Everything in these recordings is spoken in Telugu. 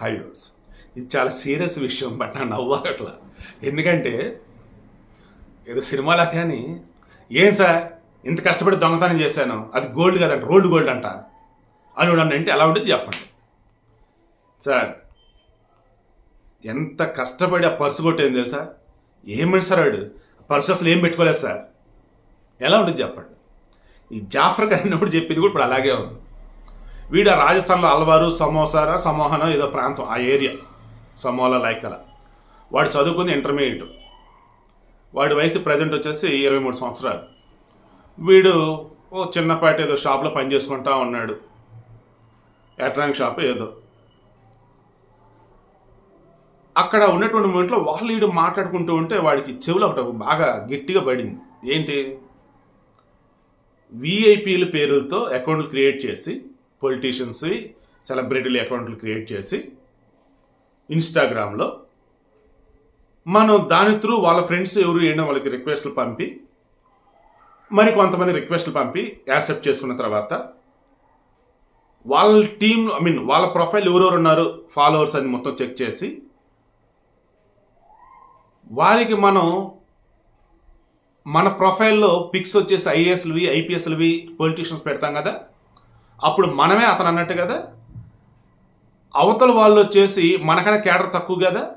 హై ఇది చాలా సీరియస్ విషయం బట్ నా నవ్వాగట్లా ఎందుకంటే ఏదో సినిమాలా కానీ ఏం సార్ ఇంత కష్టపడి దొంగతనం చేశాను అది గోల్డ్ కదంట రోల్డ్ గోల్డ్ అంట. అని అంటే ఎలా ఉంటుంది చెప్పండి. సార్ ఎంత కష్టపడి ఆ పర్సు కొట్టేది తెలుసా? ఏమండి సార్ వాడు? పర్సు అసలు ఏం పెట్టుకోలేదు సార్. ఎలా ఉంటుంది చెప్పండి. ఈ జాఫర్ గారినప్పుడు చెప్పింది కూడా ఇప్పుడు అలాగే ఉంది. వీడు రాజస్థాన్లో అల్వారు సమోసారా సమోహన ఏదో ప్రాంతం ఆ ఏరియా. సమోల లైకల వాడు చదువుకుంది ఇంటర్మీడియట్. వాడి వయసు ప్రజెంట్ వచ్చేసి ఇరవై మూడు సంవత్సరాలు. వీడు ఓ చిన్నపాటి ఏదో షాప్లో పని చేసుకుంటా ఉన్నాడు. ఎలక్ట్రానిక్ షాప్ ఏదో. అక్కడ ఉన్నటువంటి మూమెంట్లో వాళ్ళు వీడు మాట్లాడుకుంటూ ఉంటే వాడికి చెవులో ఒకటి బాగా గట్టిగా పడింది. ఏంటి? విఐపీల పేర్లతో అకౌంట్లు క్రియేట్ చేసి పొలిటీషియన్స్వి సెలబ్రిటీల అకౌంట్లు క్రియేట్ చేసి ఇన్స్టాగ్రామ్లో మనం దాని త్రూ వాళ్ళ ఫ్రెండ్స్ ఎవరు వేయడం వాళ్ళకి రిక్వెస్ట్లు పంపి మరి కొంతమంది రిక్వెస్ట్లు పంపి యాక్సెప్ట్ చేసుకున్న తర్వాత వాళ్ళ టీం ఐ మీన్ వాళ్ళ ప్రొఫైల్ ఎవరెవరు ఉన్నారు ఫాలోవర్స్ అని మొత్తం చెక్ చేసి వారికి మనం మన ప్రొఫైల్లో పిక్స్ వచ్చేసి ఐఏఎస్లవి ఐపీఎస్లవి పొలిటీషియన్స్ పెడతాం కదా అప్పుడు మనమే అతను అన్నట్టు కదా? అవతల వాళ్ళు వచ్చేసి మనకన్నా కేడర్ తక్కువ కదా?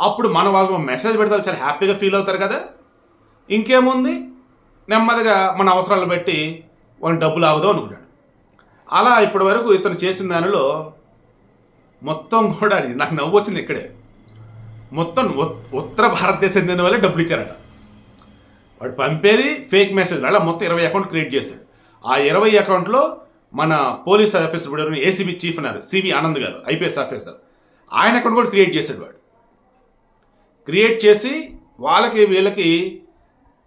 అప్పుడు మన వాళ్ళు మెసేజ్ పెడతారు చాలా హ్యాపీగా ఫీల్ అవుతారు కదా? ఇంకేముంది? నెమ్మదిగా మన అవసరాలు బట్టి వాళ్ళు డబ్బులు ఆగుదాం అనుకున్నాడు అలా ఇప్పటి వరకు ఇతను చేసిన దానిలో మొత్తం కూడా అది నాకు నవ్వు వచ్చింది ఇక్కడే. మొత్తం ఉత్తర భారతదేశం చెందిన వాళ్ళే డబ్బులు ఇచ్చారట. వాడు పంపేది ఫేక్ మెసేజ్ అలా మొత్తం ఇరవై అకౌంట్ క్రియేట్ చేశాడు. ఆ ఇరవై అకౌంట్లో మన పోలీస్ ఆఫీసర్ కూడా ఏసీబీ చీఫ్ అన్నారు. సివి ఆనంద్ గారు ఐపీఎస్ ఆఫీసర్. ఆయన అకౌంట్ కూడా క్రియేట్ చేశాడు వాడు. క్రియేట్ చేసి వాళ్ళకి వీళ్ళకి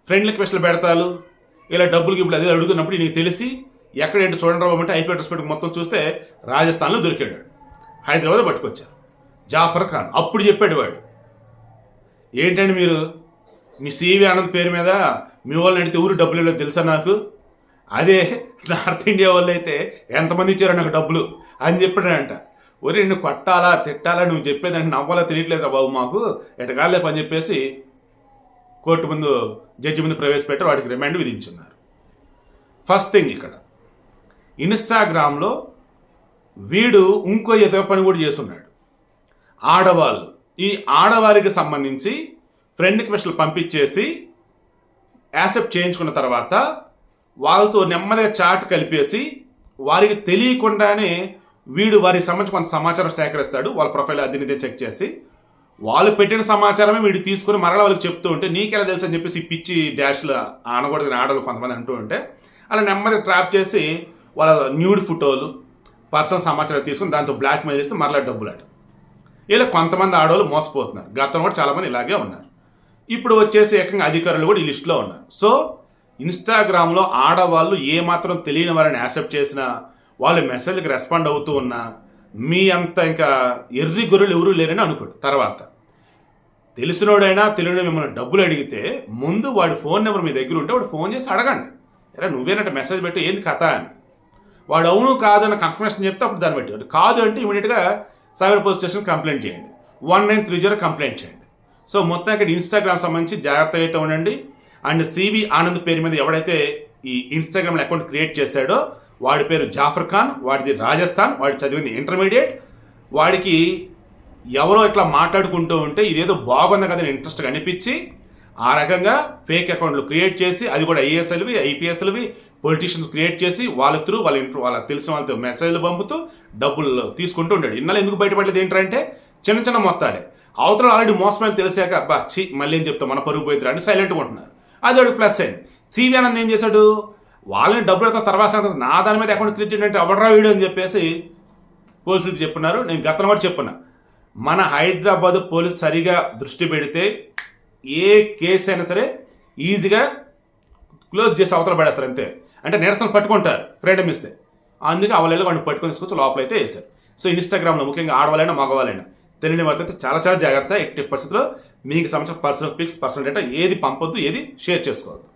ఫ్రెండ్ రిక్వెస్ట్లు పెడతారు. ఇలా డబ్బులు ఇప్పుడు అదే అడుగుతున్నప్పుడు నీకు తెలిసి ఎక్కడ ఏంటి చూడండి రావు అంటే ఐపీ అడ్రస్ మొత్తం చూస్తే రాజస్థాన్లో దొరికాడు హైదరాబాద్ పట్టుకొచ్చారు. జాఫర్ ఖాన్ అప్పుడు చెప్పాడు వాడు. ఏంటండి మీరు? మీ సివి ఆనంద్ పేరు మీద మీ వాళ్ళని అడిగితే ఊరు డబ్బులు ఇవ్వలేదు తెలుసా నాకు? అదే నార్త్ ఇండియా వాళ్ళు అయితే ఎంతమంది ఇచ్చారో నాకు డబ్బులు అని చెప్పాడంట. ఒరే నువ్వు కొట్టాలా తిట్టాలా నువ్వు చెప్పేదానికి నవ్వాలా తెలియట్లేదురా బాబు మాకు. ఎటకాలే పని చెప్పేసి కోర్టు ముందు జడ్జి ముందు ప్రవేశపెట్టి వాడికి రిమాండ్ విధించున్నారు. ఫస్ట్ థింగ్ ఇక్కడ. ఇన్స్టాగ్రామ్లో వీడు ఇంకో ఇతర పని కూడా చేస్తున్నాడు. ఆడవాళ్ళు. ఈ ఆడవారికి సంబంధించి ఫ్రెండ్ రిక్వెస్ట్లు పంపించేసి యాక్సెప్ట్ చేయించుకున్న తర్వాత వాళ్ళతో నెమ్మదిగా చాట్ కలిపేసి వారికి తెలియకుండానే వీడు వారికి సంబంధించి కొంత సమాచారం సేకరిస్తాడు. వాళ్ళ ప్రొఫైల్ అది ఇదే చెక్ చేసి వాళ్ళు పెట్టిన సమాచారమే వీడు తీసుకుని మరలా వాళ్ళకి చెప్తూ ఉంటే నీకెలా తెలుసు? అని చెప్పేసి పిచ్చి డాష్లు ఆనకూడదు ఆడలు కొంతమంది అంటూ ఉంటే అలా నెమ్మదిగా ట్రాప్ చేసి వాళ్ళ న్యూడ్ ఫోటోలు పర్సనల్ సమాచారం తీసుకుని దాంతో బ్లాక్మెయిల్ చేసి మరలా డబ్బులు ఆట ఇలా కొంతమంది ఆడవాళ్ళు మోసపోతున్నారు. గతంలో కూడా చాలామంది ఇలాగే ఉన్నారు. ఇప్పుడు వచ్చేసి ఏకంగా అధికారులు కూడా ఈ లిస్టులో ఉన్నారు. సో ఇన్స్టాగ్రామ్లో ఆడవాళ్ళు ఏమాత్రం తెలియని వారిని యాక్సెప్ట్ చేసినా వాళ్ళు మెసేజ్కి రెస్పాండ్ అవుతూ ఉన్నా మీ అంత ఇంకా ఎర్రి గొర్రెలు ఎవరూ లేరని అనుకోడు. తర్వాత తెలిసినోడైనా తెలియని మిమ్మల్ని డబ్బులు అడిగితే ముందు వాడి ఫోన్ నెంబర్ మీ దగ్గర ఉంటే వాడు ఫోన్ చేసి అడగండి. అరే నువ్వేనట్టు మెసేజ్ పెట్టి ఏంది కథ? అని. వాడు అవును కాదు అని కన్ఫర్మేషన్ చెప్తే అప్పుడు దాన్ని బట్టి వాడు కాదు అంటే ఇమీడియట్గా సైబర్ పోలీస్ స్టేషన్ కంప్లైంట్ చేయండి. One nine three zero complaint చేయండి. సో మొత్తం ఇక్కడ ఇన్స్టాగ్రామ్ సంబంధించి జాగ్రత్తగా అయితే ఉండండి. అండ్ సివి ఆనంద్ పేరు మీద ఎవడైతే ఈ ఇన్స్టాగ్రామ్లో అకౌంట్ క్రియేట్ చేశాడో వాడి పేరు జాఫర్ ఖాన్ వాడిది రాజస్థాన్ వాడి చదివింది ఇంటర్మీడియట్ వాడికి ఎవరో ఇట్లా మాట్లాడుకుంటూ ఉంటే ఇదేదో బాగుంది కదా ఇంట్రెస్ట్ అనిపించి ఆ రకంగా ఫేక్ అకౌంట్లు క్రియేట్ చేసి అది కూడా ఐఏఎస్ఎల్వి ఐపీఎస్ఎల్వి పొలిటీషియన్స్ క్రియేట్ చేసి వాళ్ళ త్రూ వాళ్ళ ఇంటర్ వాళ్ళ తెలిసిన వాళ్ళతో మెసేజ్లు పంపుతూ డబ్బులు తీసుకుంటూ ఉండాడు. ఇన్నాళ్ళు ఎందుకు బయటపడలేదు ఏంటంటే చిన్న చిన్న మొత్తాలే. అవతల ఆల్రెడీ మోసమని తెలిసాక అబ్బా చి మళ్ళీ ఏం చెప్తాం మన పరుగు పోయిద్దిరా అని సైలెంట్గా ఉంటున్నారు. అదోడు ప్లస్ అయింది సివి ఆనంద్ ఏం చేశాడు? వాళ్ళని డబ్బులు ఎత్తాం తర్వాత నా దాని మీద అకౌంట్ క్రియేట్ అంటే ఎవడరా వీడు అని చెప్పేసి పోలీసులు చెప్పున్నారు నేను గతంలో కూడా చెప్పున్నా మన హైదరాబాద్ పోలీసు సరిగా దృష్టి పెడితే ఏ కేసు అయినా సరే ఈజీగా క్లోజ్ చేసి అవతల పడేస్తారు అంతే. అంటే నిరసన పట్టుకుంటారు ఫ్రీడమ్ ఇస్తే. అందుకే అవలేళ్ళు వాడిని పట్టుకొని తీసుకొచ్చి లోపల అయితే వేశారు. సో ఇన్స్టాగ్రామ్లో ముఖ్యంగా ఆడవాళ్ళైనా మగవాళ్ళైనా తెలియని వాళ్ళతో అయితే చాలా చాలా జాగ్రత్త. ఎట్టి పరిస్థితుల్లో మీకు సంబంధించిన పర్సనల్ పిక్స్ పర్సనల్ డేటా ఏది పంపొద్దు ఏది షేర్ చేసుకోవద్దు.